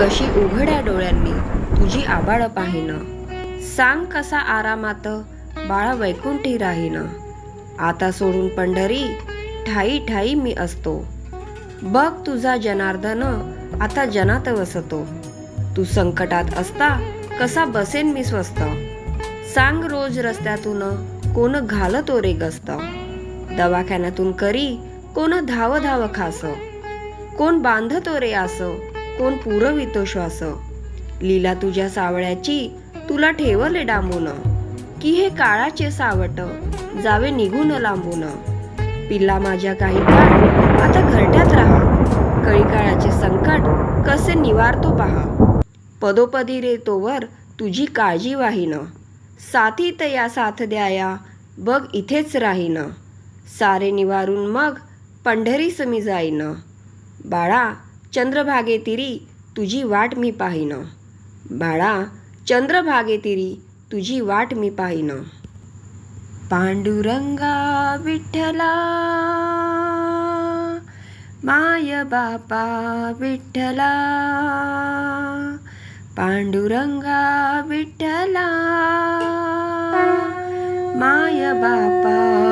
कशी उघड्या डोळ्यांनी तुझी आबाळ पाहिनं? सांग कसा आरामात बाळा वैकुंठी राहीन. आता सोडून पंढरी ठाई ठाई मी असतो. बघ तुझा जनार्दन आता जनात वसतो. तू संकटात असता कसा बसेन मी स्वस्त सांग रोज रस्त्यातून कोण घालतो रे गस्त. दवाखान्यातून करी कोण धाव धाव खास. कोण बांधतो रे असं कोण पुरवितो श्वास. लीला तुझ्या सावळ्याची तुला ठेवले डांबून. की हे काळाचे सावट जावे निघून लांबून. पिल्ला माझ्या काही काळ आता घरट्यात राहा. कळी काळाचे संकट कसे निवारतो पहा. पदोपदी रे तोवर तुझी काळजी वाहीन. साथी या साथ द्याया बघ इथेच राहीन. सारे निवारून मग पंढरीस मी जाईन. बाळा चंद्रभागे तिरी तुझी वाट मी पाहिन. बाळा चंद्रभागे तिरी तुझी वाट मी पाहिन. पांडुरंगा विठ्ठला माय बापा विठ्ठला. पांडुरंगा विठ्ठला माय बापा